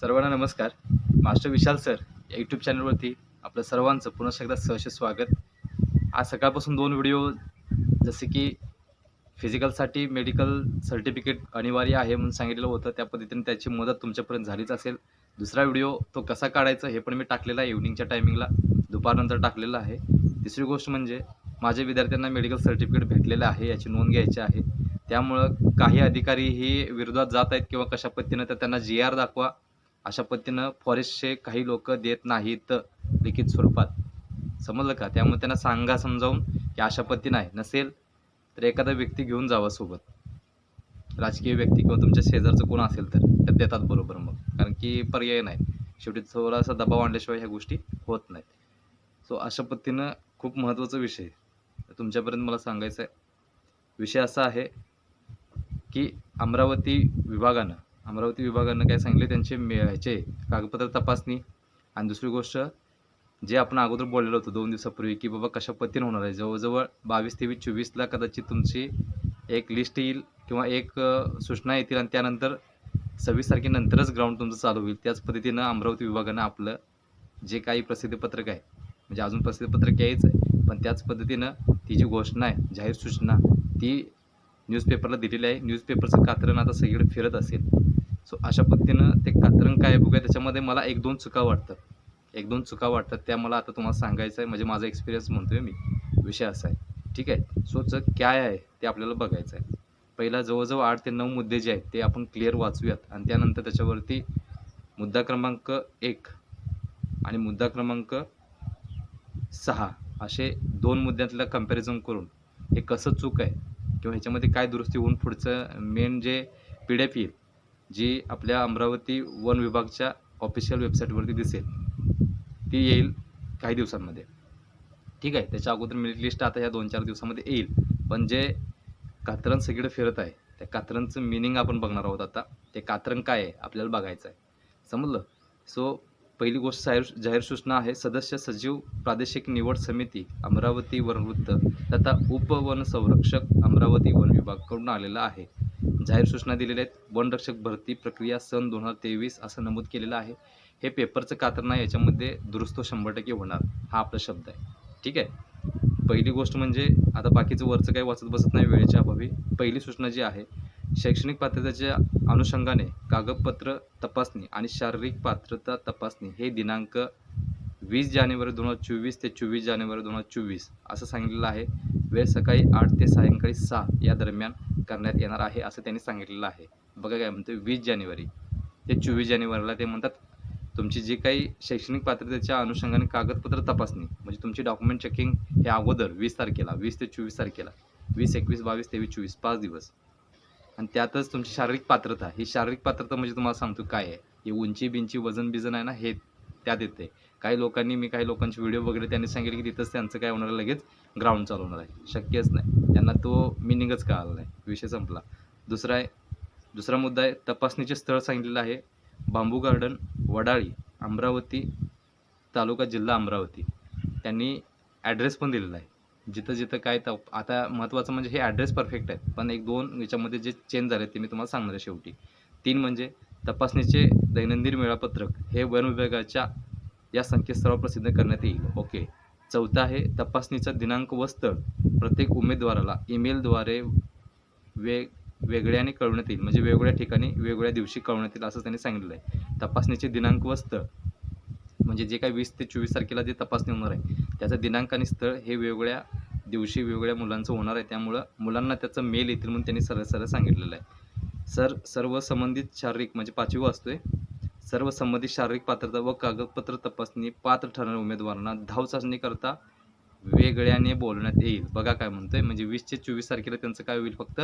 सर्वांना नमस्कार. Master Vishal sir या यूट्यूब चॅनलवरती आपलं सर्वांचं पुन्हा एकदा सहर्ष स्वागत. आज सकाळपासून दोन व्हिडिओ जसे की फिजिकलसाठी मेडिकल सर्टिफिकेट अनिवार्य आहे म्हणून सांगितलेलं होतं. त्या पद्धतीने त्याची मदत तुमच्यापर्यंत झालीच असेल. दुसरा व्हिडिओ तो कसा काढायचा हे पण मी टाकलेला आहे इव्हनिंगच्या टायमिंगला दुपारनंतर टाकलेला आहे. तिसरी गोष्ट म्हणजे माझ्या विद्यार्थ्यांना मेडिकल सर्टिफिकेट भेटलेलं आहे याची नोंद घ्यायची आहे. त्यामुळं काही अधिकारी ही विरोधात जात आहेत किंवा कशा पद्धतीनं तर त्यांना जी आर दाखवा. अशा पद्धतीनं फॉरेस्टचे काही लोक देत नाहीत लिखित स्वरूपात. समजलं का? त्यामुळे त्यांना सांगा समजावून की अशा पद्धतीनं आहे. नसेल तर एखादा व्यक्ती घेऊन जावा सोबत. राजकीय व्यक्ती किंवा तुमच्या शेजारचं कोण असेल तर त्या देतात बरोबर मग. कारण की पर्याय नाही शेवटी थोडासा दबाव आणल्याशिवाय ह्या गोष्टी होत नाहीत. सो अशा पद्धतीनं खूप महत्त्वाचा विषय तुमच्यापर्यंत मला सांगायचं आहे विषय असा आहे की अमरावती विभागानं अमरावती विभागानं काय सांगितले त्यांचे मे ह्याचे कागदपत्र तपासणी. आणि दुसरी गोष्ट जे आपण अगोदर बोललेलो होतो दोन दिवसापूर्वी की बाबा कशा पद्धतीने होणार आहे. जवळजवळ बावीस तेवीस चोवीसला कदाचित तुमची एक लिस्ट येईल किंवा एक सूचना येतील आणि त्यानंतर सव्वीस तारखेनंतरच ग्राउंड तुमचं चालू होईल. त्याच पद्धतीनं अमरावती विभागानं आपलं जे काही प्रसिद्धीपत्रक आहे म्हणजे अजून प्रसिद्धीपत्रक यायचं आहे पण त्याच पद्धतीनं ती जी घोषणा आहे जाहीर सूचना ती न्यूजपेपरला दिलेली आहे. न्यूजपेपरचं कात्रण आता सगळीकडे फिरत असेल. सो अशा पद्धतीनं ते कात्रण काय आहे त्याच्यामध्ये मला एक दोन चुका वाटतात. एक दोन चुका वाटतात त्या मला आता तुम्हाला सांगायचं आहे. म्हणजे माझा एक्सपिरियन्स म्हणतोय मी. विषय असा आहे. ठीक आहे? सो च काय आहे ते आपल्याला बघायचं आहे. पहिला जवळजवळ आठ ते नऊ मुद्दे जे आहेत ते आपण क्लिअर वाचूयात. आणि त्यानंतर त्याच्यावरती मुद्दा क्रमांक एक आणि मुद्दा क्रमांक सहा असे दोन मुद्द्यातलं कंपॅरिझन करून हे कसं चूक आहे किंवा ह्याच्यामध्ये काय दुरुस्ती होऊन पुढचं main J P D F येईल जी आपल्या अमरावती वन विभागच्या ऑफिशियल वेबसाईटवरती दिसेल. ती येईल काही दिवसांमध्ये. ठीक आहे? त्याच्या अगोदर मेरिट लिस्ट आता ह्या दोन चार दिवसामध्ये येईल. पण जे कात्रण सगळीकडे फिरत आहे त्या कात्रणचं मिनिंग आपण बघणार आहोत आता. ते कात्रण काय आहे? आपल्याला बघायचं आहे. समजलं? सो पहिली गोष्ट जाहीर जाहीर सूचना आहे सदस्य सचिव प्रादेशिक निवड समिती अमरावती वनवृत्त तथा उपवन संरक्षक अमरावती वन विभागकडून आलेला आहे. जाहीर सूचना दिलेल्या आहेत. वनरक्षक भरती प्रक्रिया सन दोन हजार तेवीस असं नमूद केलेलं आहे. हे पेपरचं कातर नाही याच्यामध्ये दुरुस्त शंभर टक्के होणार हा आपला शब्द आहे. ठीक आहे? पहिली गोष्ट म्हणजे आता बाकीचं वरचं काही वाचत बसत नाही वेळेच्या अभावी. पहिली सूचना जी आहे शैक्षणिक पात्रतेच्या अनुषंगाने कागदपत्र तपासणी आणि शारीरिक पात्रता तपासणी हे दिनांक वीस जानेवारी दोन हजार चोवीस ते चोवीस जानेवारी दोन हजार चोवीस असं सांगितलेलं आहे. वेळ सकाळी आठ ते सायंकाळी सहा या दरम्यान करण्यात येणार आहे असं त्यांनी सांगितलेलं आहे. बघा काय म्हणते वीस जानेवारी. ते चोवीस जानेवारीला ते म्हणतात तुमची जी काही शैक्षणिक पात्रतेच्या अनुषंगाने कागदपत्र तपासणी. म्हणजे तुमची डॉक्युमेंट चेकिंग हे अगोदर वीस तारखेला वीस ते चोवीस तारखेला. वीस एकवीस बावीस तेवीस चोवीस पाच दिवस. आणि त्यातच तुमची शारीरिक पात्रता ही शारीरिक पात्रता म्हणजे तुम्हाला सांगतो काय आहे? ही उंची बिंची वजन बिजन आहे ना हे त्यात येते काही लोकांनी मी काही लोकांचे व्हिडिओ वगैरे त्यांनी सांगितले की तिथंच त्यांचं काय होणार लगेच ग्राउंड चालवणार आहे. शक्यच नाही. त्यांना तो मिनिंगच कळाला नाही. विषय संपला. दुसरा आहे दुसरा मुद्दा आहे तपासणीचे स्थळ सांगितलेलं आहे. बांबू गार्डन वडाळी अमरावती तालुका जिल्हा अमरावती. त्यांनी ॲड्रेस पण दिलेला आहे. जिथं जिथं काय तप आता महत्त्वाचं म्हणजे हे ॲड्रेस परफेक्ट आहेत. पण एक दोन याच्यामध्ये जे चेंज झाले ते मी तुम्हाला सांगणार आहे शेवटी. तीन म्हणजे तपासणीचे दैनंदिन वेळापत्रक हे वन विभागाच्या या संकेतस्थळावर प्रसिद्ध करण्यात येईल. ओके. चौथा आहे तपासणीचा दिनांक व स्थळ. प्रत्येक उमेदवाराला ईमेलद्वारे वेग वेगळ्याने कळवण्यात येईल. म्हणजे वेगवेगळ्या ठिकाणी वेगवेगळ्या दिवशी कळवण्यात येईल असं त्यांनी सांगितलं आहे तपासणीचे दिनांक व स्थळ. म्हणजे जे काही वीस ते चोवीस तारखेला जे तपासणी होणार आहे त्याचं दिनांक आणि स्थळ हे वेगवेगळ्या दिवशी वेगवेगळ्या मुलांचं होणार आहे. त्यामुळं मुलांना त्याचं मेल येतील म्हणून त्यांनी सरळ सरळ सांगितलेलं आहे. सर सर्व संबंधित शारीरिक म्हणजे पाचवी वाचतोय सर्व संबंधित शारीरिक पात्रता व कागदपत्र तपासणी पात्र ठरणाऱ्या उमेदवारांना धाव चाचणी करता वेगळ्याने बोलण्यात येईल. बघा काय म्हणतोय. म्हणजे वीस ते चोवीस तारखेला त्यांचं काय होईल फक्त?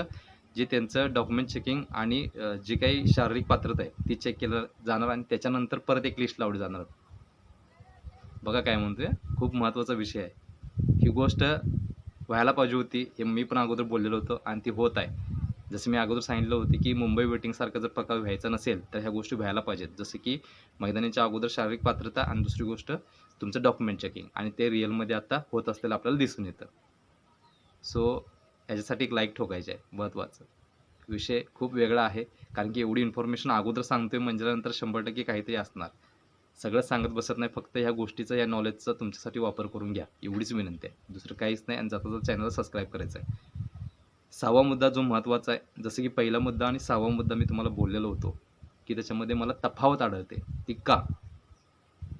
जे त्यांचं डॉक्युमेंट चेकिंग आणि जी काही शारीरिक पात्रता आहे ती चेक केलं जाणार आणि त्याच्यानंतर परत एक लिस्ट लावली जाणार. बघा काय म्हणतोय. खूप महत्त्वाचा विषय आहे. ही गोष्ट व्हायला पाहिजे होती हे मी पण अगोदर बोललेलो होतो आणि ती होत आहे. जसं मी अगोदर सांगितलं होतं की मुंबई वेटिंगसारखा जर प्रकार व्हायचा नसेल तर ह्या गोष्टी व्हायला पाहिजेत. जसं की मैदानीच्या अगोदर शारीरिक पात्रता आणि दुसरी गोष्ट तुमचं डॉक्युमेंट चेकिंग आणि ते रिअलमध्ये आता होत असलेलं आपल्याला दिसून येतं. सो ह्याच्यासाठी एक लाईक ठोकायचं आहे महत्त्वाचं. विषय खूप वेगळा आहे कारण की एवढी इन्फॉर्मेशन अगोदर सांगतोय म्हणजे शंभर टक्के काहीतरी असणार. सगळं सांगत बसत नाही फक्त ह्या गोष्टीचा या नॉलेजचा तुमच्यासाठी वापर करून घ्या. एवढीच विनंती आहे. दुसरं काहीच नाही आणि जाता चॅनलला सबस्क्राईब करायचं आहे. सहावा मुद्दा जो महत्त्वाचा आहे जसं की पहिला मुद्दा आणि सहावा मुद्दा मी तुम्हाला बोललेलो होतो की त्याच्यामध्ये मला तफावत आढळते ती का?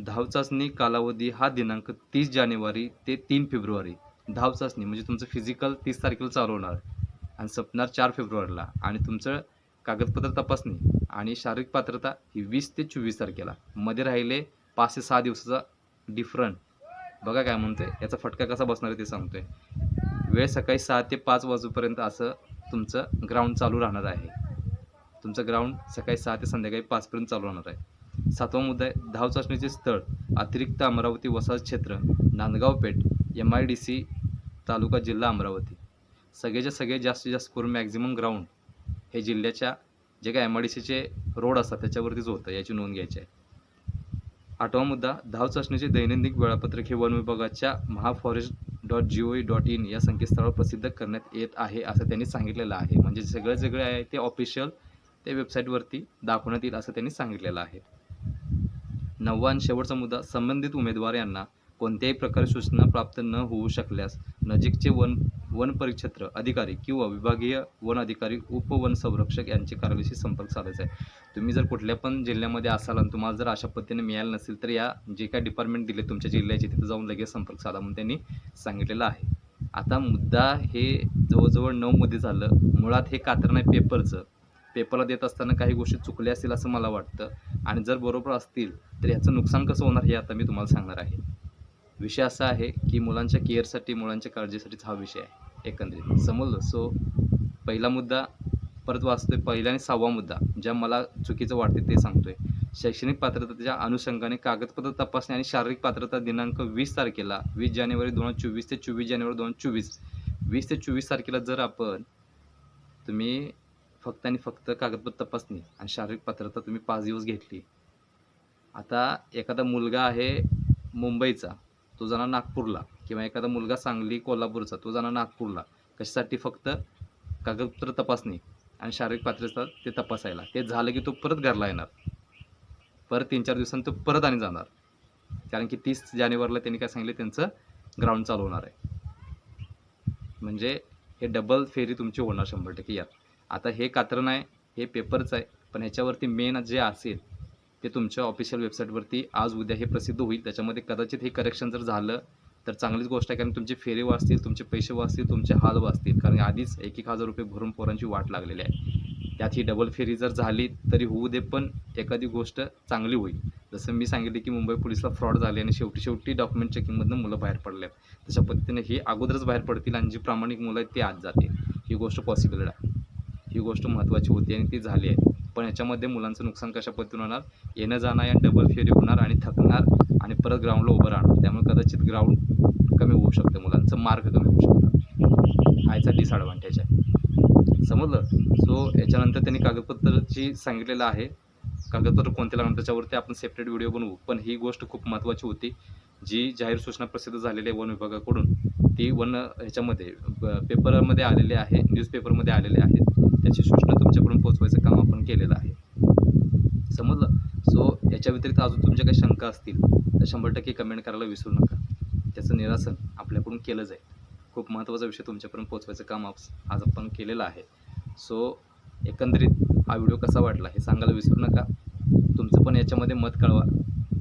धावचाचणी कालावधी हा दिनांक तीस जानेवारी ते तीन फेब्रुवारी. धावचाचणी म्हणजे तुमचं फिजिकल तीस तारखेला चालू होणार आणि संपणार चार फेब्रुवारीला. आणि तुमचं कागदपत्र तपासणी आणि शारीरिक पात्रता ही वीस ते चोवीस तारखेला. मध्ये राहिले पाच ते सहा दिवसाचा डिफरंट बघा काय म्हणतोय याचा फटका कसा बसणार आहे ते सांगतोय. वेळ सकाळी सहा ते पाच वाजूपर्यंत असं तुमचं ग्राउंड चालू राहणार आहे. तुमचं ग्राउंड सकाळी सहा ते संध्याकाळी पाचपर्यंत चालू राहणार आहे. सातवा मुद्दा आहे धाव चाचणीचे स्थळ अतिरिक्त अमरावती वसाहत क्षेत्र Nandgaon Peth M I D C तालुका जिल्हा अमरावती. सगळ्याच्या सगळे जास्तीत जास्त करून मॅक्झिमम ग्राउंड हे जिल्ह्याच्या जे काय एम आय डी सीचे रोड असतात त्याच्यावरतीच होतं याची नोंद घ्यायची आहे. आठवा मुद्दा धाव चाचणीचे दैनंदिन वेळापत्रक हे वन विभागाच्या Mahaforest dot G O dot in या संकेतस्थळावर प्रसिद्ध करण्यात येत आहे असं त्यांनी सांगितलेलं आहे. म्हणजे सगळं सगळे आहे ते ऑफिशियल ते वेबसाईटवरती दाखवण्यात येईल असं त्यांनी सांगितलेलं आहे. नववा आणि शेवटचा मुद्दा संबंधित उमेदवार यांना कोणत्याही प्रकारे सूचना प्राप्त न होऊ शकल्यास नजीकचे वन वन परिक्षेत्र अधिकारी किंवा विभागीय वन अधिकारी उपवन संरक्षक यांचे कार्यालयाशी संपर्क साधायचा आहे. तुम्ही जर कुठल्या पण जिल्ह्यामध्ये असाल आणि तुम्हाला जर अशा पद्धतीने मिळालं नसेल तर या जे काय डिपार्टमेंट दिले तुमच्या जिल्ह्याचे तिथे जाऊन लगेच संपर्क साधा म्हणून त्यांनी सांगितलेलं आहे. आता मुद्दा हे जवळजवळ नऊ मध्ये झालं. मुळात हे कातर नाही पेपरचं पेपरला देत असताना काही गोष्टी चुकल्या असतील असं मला वाटतं. आणि जर बरोबर असतील तर याचं नुकसान कसं होणार हे आता मी तुम्हाला सांगणार आहे. विषय असा आहे की मुलांच्या केअरसाठी मुलांच्या काळजीसाठीच हा विषय आहे. एकंदरीत. समजलं? सो पहिला मुद्दा परत वाचतोय. पहिला आणि सहावा मुद्दा ज्या मला चुकीचं वाटते ते सांगतोय. शैक्षणिक पात्रतेच्या अनुषंगाने कागदपत्र तपासणी आणि शारीरिक पात्रता दिनांक वीस तारखेला वीस जानेवारी दोन हजार चोवीस ते चोवीस जानेवारी दोन हजार चोवीस. वीस ते चोवीस तारखेला जर आपण तुम्ही फक्त आणि फक्त कागदपत्र तपासणी आणि शारीरिक पात्रता तुम्ही पाच दिवस घेतली. आता एखादा मुलगा आहे मुंबईचा तो जाणार नागपूरला. किंवा एखादा मुलगा सांगली कोल्हापूरचा तो जाणार नागपूरला. कशासाठी फक्त? कागदपत्र तपासणी आणि शारीरिक पात्रता ते तपासायला. ते झालं की तो परत घरला येणार. परत तीन चार दिवसांनी तो परत आणि जाणार. कारण की तीस जानेवारीला त्यांनी काय सांगितले? त्यांचं ग्राउंड चालू होणार आहे. म्हणजे हे डबल फेरी तुमची होणार शंभर टक्के यात. आता हे कात्र नाही हे पेपरचं आहे. पण ह्याच्यावरती मेन जे असेल ते तुमच्या ऑफिशियल वेबसाईटवरती आज उद्या हे प्रसिद्ध होईल. त्याच्यामध्ये कदाचित हे करेक्शन जर झालं तर चांगलीच गोष्ट आहे कारण तुमचे फेरे वाचतील तुमचे पैसे वाचतील तुमचे हाल वाचतील. कारण आधीच एक एक हजार रुपये भरून पोरांची वाट लागलेली आहे. त्यात ही डबल फेरी जर झाली तरी होऊ दे पण एखादी गोष्ट चांगली होईल. जसं मी सांगितले की मुंबई पोलिसला फ्रॉड झाले आणि शेवटी शेवटी डॉक्युमेंट चेकिंगमधनं मुलं बाहेर पडले तशा पद्धतीने हे अगोदरच बाहेर पडतील आणि जी प्रामाणिक मुलं आहेत ती आज जातील. ही गोष्ट पॉसिबल आहे. ही गोष्ट महत्त्वाची होती आणि ती झाली आहे. पण याच्यामध्ये मुलांचं नुकसान कशा पद्धतीने होणार? येणं जाणं या डबल फेरी होणार आणि थकणार आणि परत ग्राउंडला उभं राहणार. त्यामुळे कदाचित ग्राउंड कमी होऊ शकतं मुलांचं मार्क कमी होऊ शकतात. हा याचा डिसॲडव्हान्टेज आहे. समजलं? सो याच्यानंतर त्यांनी कागदपत्राची सांगितलेलं आहे. कागदपत्र कोणते लागणार त्याच्यावरती आपण सेपरेट व्हिडिओ बनवू. पण ही गोष्ट खूप महत्त्वाची होती. जी जाहीर सूचना प्रसिद्ध झालेली आहे वन विभागाकडून ती वन ह्याच्यामध्ये पेपरमध्ये आलेली आहे न्यूजपेपरमध्ये आलेले आहेत त्याची सूचना तुमच्याकडून पोचवायचं काम आपण केलेलं आहे. समजलं? सो याच्या व्यतिरिक्त अजून तुमच्या काही शंका असतील तर शंभर टक्के कमेंट करायला विसरू नका. त्याचं निरासन आपल्याकडून केलं जाईल खूप महत्त्वाचा विषय तुमच्यापर्यंत पोहोचवायचं काम आप- आज आपण केलेलं आहे. सो एकंदरीत हा व्हिडिओ कसा वाटला हे सांगायला विसरू नका. तुमचं पण याच्यामध्ये मत कळवा.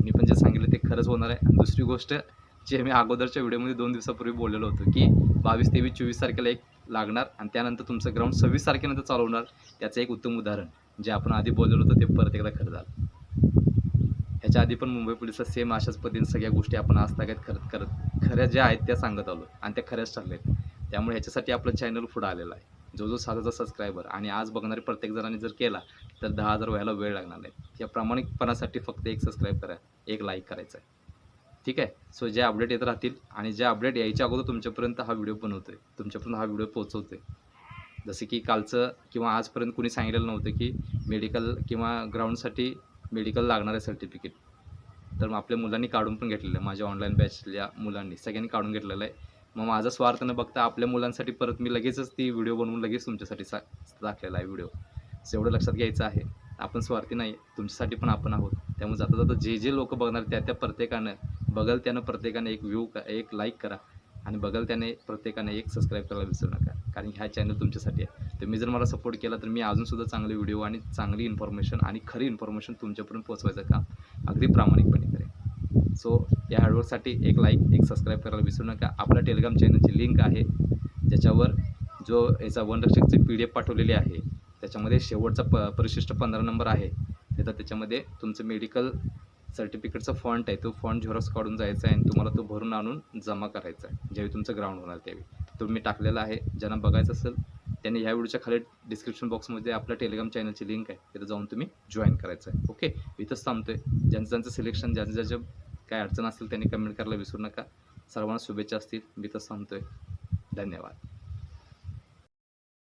मी पण जे सांगितलं ते खरंच होणार आहे. आणि दुसरी गोष्ट जे मी अगोदरच्या व्हिडिओमध्ये दोन दिवसापूर्वी बोललेलो होतो की बावीस तेवीस चोवीस तारखेला एक लागणार आणि त्यानंतर तुमचं ग्राउंड सव्वीस तारखेनंतर चालवणार. त्याचं एक उत्तम उदाहरण जे आपण आधी बोललेलो होतो ते परत एकदा खरं झालं. ह्याच्या आधी पण मुंबई पोलिसला सेम अशाच पद्धतीने सगळ्या गोष्टी आपण आजतागत करत करत खऱ्या ज्या आहेत त्या सांगत आलो आणि त्या खऱ्याच ठरल्या आहेत त्यामुळे ह्याच्यासाठी आपलं चॅनल पुढं आलेलं आहे. जो जो सात हजार सबस्क्रायबर आणि आज बघणारे प्रत्येक जणांनी जर केला तर दहा हजार व्हायला वेळ लागणार नाही. या प्रामाणिकपणासाठी फक्त एक सबस्क्राईब करा एक लाईक करायचं आहे. ठीक आहे? सो जे अपडेट येत राहतील आणि जे अपडेट यायच्या अगोदर तुमच्यापर्यंत हा व्हिडिओ बनवतो आहे तुमच्यापर्यंत हा व्हिडिओ पोचवतो आहे जसं की कालचं किंवा आजपर्यंत कुणी सांगितलेलं नव्हतं की मेडिकल किंवा ग्राउंडसाठी मेडिकल लागणार आहे सर्टिफिकेट. तर मग आपल्या मुलांनी काढून पण घेतलेलं आहे. माझ्या ऑनलाईन बॅचल्या मुलांनी सगळ्यांनी काढून घेतलेलं आहे. मग माझा स्वार्थ न बघता आपल्या मुलांसाठी परत मी लगेचच ती व्हिडिओ बनवून लगेच तुमच्यासाठी सा दाखलेला आहे व्हिडिओ एवढं लक्षात घ्यायचं आहे. आपण स्वार्थी नाही तुमच्यासाठी पण आपण आहोत. त्यामुळे जाता जाता जे जे लोक बघणार त्या त्या प्रत्येकानं बघल त्यानं प्रत्येकानं एक व्ह्यू एक लाईक करा. आणि बघाल त्याने प्रत्येकाने एक सबस्क्राईब करायला विसरू नका. कारण ह्या चॅनल तुमच्यासाठी आहे. तुम्ही जर मला सपोर्ट केला तर मी अजूनसुद्धा चांगले व्हिडिओ आणि चांगली इन्फॉर्मेशन आणि खरी इन्फॉर्मेशन तुमच्यापर्यंत पोहोचवायचं काम अगदी प्रामाणिकपणे करेन. सो या हार्डवर्कसाठी एक लाईक एक सबस्क्राईब करायला विसरू नका. आपल्या टेलिग्राम चॅनलची लिंक आहे. ज्याच्यावर जो याचा वनरक्षकची पी डी एफ पाठवलेली आहे त्याच्यामध्ये शेवटचा प परिशिष्ट पंधरा नंबर आहे. त्याचा त्याच्यामध्ये तुमचं मेडिकल सर्टिफिकेटचा फॉन्ट आहे तो फॉन्ट झेरॉक्स काढून जायचा आहे आणि तुम्हाला तो भरून आणून जमा करायचा आहे. ज्यावेळी तुमचं ग्राउंड होणार त्यावेळी. तो मी टाकलेला आहे. ज्यांना बघायचं असेल त्यांनी ह्या व्हिडिओच्या खाली डिस्क्रिप्शन बॉक्समध्ये आपल्या टेलिग्राम चॅनलची लिंक आहे. तिथं जाऊन तुम्ही जॉईन करायचं आहे. ओके इथंच थांबतो आहे ज्यांचं ज्यांचं सिलेक्शन ज्यांचं ज्याच्या काय अडचण असेल त्यांनी कमेंट करायला विसरू नका. सर्वांना शुभेच्छा असतील. मी इथंच आहे धन्यवाद.